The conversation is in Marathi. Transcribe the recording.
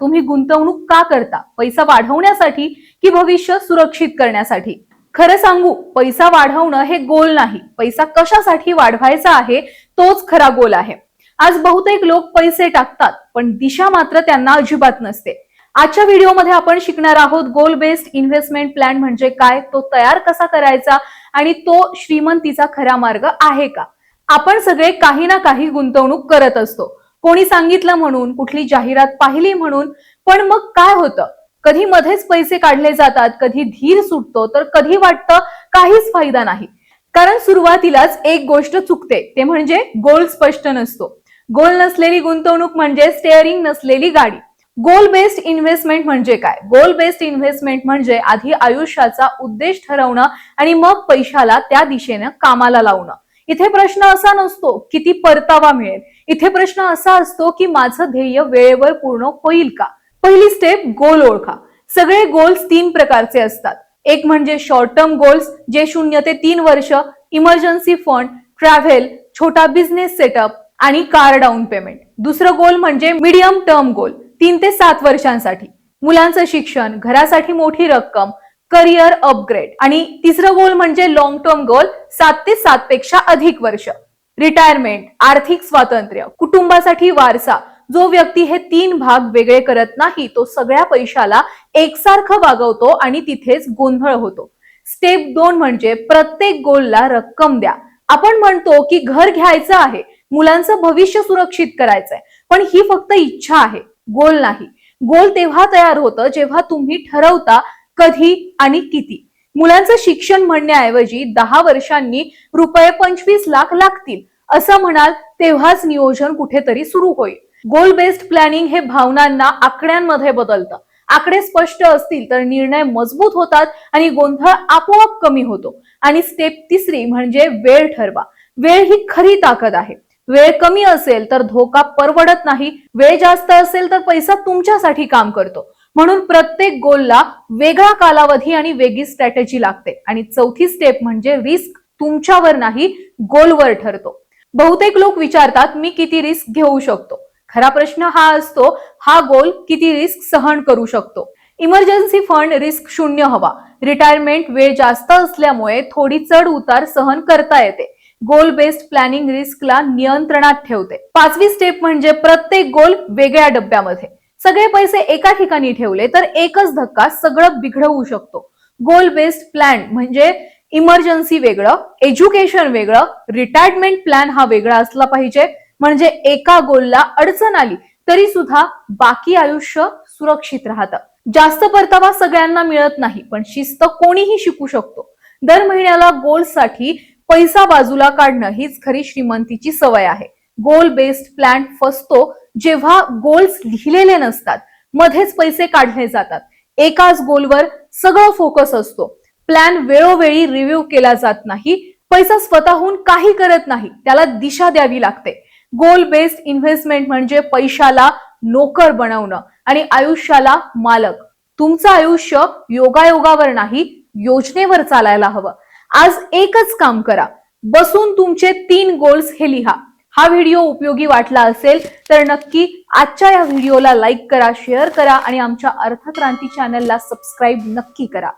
तुम्ही गुंतवणूक का करता? पैसा वाढवण्यासाठी की भविष्य सुरक्षित करण्यासाठी? खरं सांगू पैसा वाढवणं हे गोल नाही. पैसा कशासाठी वाढवायचा आहे तोच खरा गोल आहे. आज बहुतेक लोक पैसे टाकतात पण दिशा मात्र त्यांना अजिबात नसते. आजच्या व्हिडिओमध्ये आपण शिकणार आहोत गोल बेस्ड इन्व्हेस्टमेंट प्लॅन म्हणजे काय तो तयार कसा करायचा आणि तो श्रीमंतीचा खरा मार्ग आहे का? आपण सगळे काही ना काही गुंतवणूक करत असतो. कोणी सांगितलं म्हणून कुठली जाहिरात पाहिली म्हणून पण मग काय होतं? कधी मध्येच पैसे काढले जातात कधी धीर सुटतो तर कधी वाटतं काहीच फायदा नाही. कारण सुरुवातीलाच एक गोष्ट चुकते ते म्हणजे गोल स्पष्ट नसतो. गोल नसलेली गुंतवणूक म्हणजे स्टेअरिंग नसलेली गाडी. गोल बेस्ड इन्व्हेस्टमेंट म्हणजे काय? गोल बेस्ड इन्व्हेस्टमेंट म्हणजे आधी आयुष्याचा उद्देश ठरवणं आणि मग पैशाला त्या दिशेनं कामाला लावणं. इथे प्रश्न असा नसतो किती परतावा मिळेल? इथे प्रश्न असा असतो की माझं ध्येय वेळेवर पूर्ण होईल का? पहिली स्टेप गोल ओळखा. सगळे गोल्स तीन प्रकारचे असतात. एक म्हणजे शॉर्ट टर्म गोल्स जे शून्य ते तीन वर्ष इमर्जन्सी फंड ट्रॅव्हल छोटा बिझनेस सेटअप आणि कार डाऊन पेमेंट दुसरं गोल म्हणजे मीडियम टर्म गोल तीन ते सात वर्षांसाठी. मुलांचं शिक्षण घरासाठी मोठी रक्कम करिअर अपग्रेड आणि तिसरं गोल म्हणजे लॉंग टर्म गोल सात ते सात पेक्षा अधिक वर्ष. रिटायरमेंट आर्थिक स्वातंत्र्य कुटुंबासाठी वारसा जो व्यक्ती हे तीन भाग वेगळे करत नाही तो सगळ्या पैशाला एकसारखं वागवतो आणि तिथेच गोंधळ होतो. स्टेप दोन म्हणजे प्रत्येक गोलला रक्कम द्या. आपण म्हणतो की घर घ्यायचं आहे मुलांचं भविष्य सुरक्षित करायचंय पण ही फक्त इच्छा आहे गोल नाही. गोल तेव्हा तयार होतं जेव्हा तुम्ही ठरवता कधी आणि किती. मुलांचं शिक्षण म्हणण्याऐवजी दहा वर्षांनी रुपये पंचवीस लाख लागतील. असं म्हणाल तेव्हाच नियोजन कुठेतरी सुरू होईल. गोल बेस्ड प्लॅनिंग हे भावनांना आकड्यांमध्ये बदलतं. आकडे स्पष्ट असतील तर निर्णय मजबूत होतात आणि गोंधळ आपोआप कमी होतो. आणि स्टेप तिसरी म्हणजे वेळ ठरवा. वेळ ही खरी ताकद आहे. वेळ कमी असेल तर धोका परवडत नाही. वेळ जास्त असेल तर पैसा तुमच्यासाठी काम करतो. म्हणून प्रत्येक गोलला वेगळा कालावधी आणि वेगळी स्ट्रॅटेजी लागते. आणि चौथी स्टेप म्हणजे रिस्क तुमच्यावर नाही गोलवर ठरतो. बहुतेक लोक विचारतात मी किती रिस्क घेऊ शकतो? खरा प्रश्न हा असतो हा गोल किती रिस्क सहन करू शकतो? इमर्जन्सी फंड रिस्क शून्य हवा. रिटायरमेंट वेळ जास्त असल्यामुळे थोडी चढ उतार सहन करता येते. गोल बेस्ड प्लॅनिंग रिस्कला नियंत्रणात ठेवते. पाचवी स्टेप म्हणजे प्रत्येक गोल वेगळ्या डब्यामध्ये. सगळे पैसे एका ठिकाणी ठेवले तर एकच धक्का सगळं बिघडवू शकतो. गोल बेस्ड प्लॅन म्हणजे इमर्जन्सी वेगळं एज्युकेशन वेगळं रिटायरमेंट प्लॅन हा वेगळा असला पाहिजे. म्हणजे एका गोलला अडचण आली तरी सुद्धा बाकी आयुष्य सुरक्षित राहतं. जास्त परतावा सगळ्यांना मिळत नाही पण शिस्त कोणीही शिकू शकतो. दर महिन्याला गोल्ससाठी पैसा बाजूला काढणं हीच खरी श्रीमंतीची सवय आहे. गोल बेस्ड प्लॅन फसतो जेव्हा गोल्स लिहिलेले नसतात मध्येच पैसे काढले जातात. एकाच गोलवर सगळं फोकस असतो. प्लॅन वेळोवेळी रिव्ह्यू केला जात नाही. पैसा स्वतःहून काही करत नाही. त्याला दिशा द्यावी लागते. गोल बेस्ड इन्व्हेस्टमेंट म्हणजे पैशाला नोकर बनवणं आणि आयुष्याला मालक. तुमचं आयुष्य योगायोगावर नाही योजनेवर चालायला हवं. आज एकच काम करा. बसून तुमचे तीन गोल्स हे लिहा. हा व्हिडिओ उपयोगी वाटला असेल तर नक्की आजच्या या व्हिडिओला लाईक करा शेअर करा आणि आमच्या अर्थक्रांती चॅनलला सबस्क्राईब नक्की करा.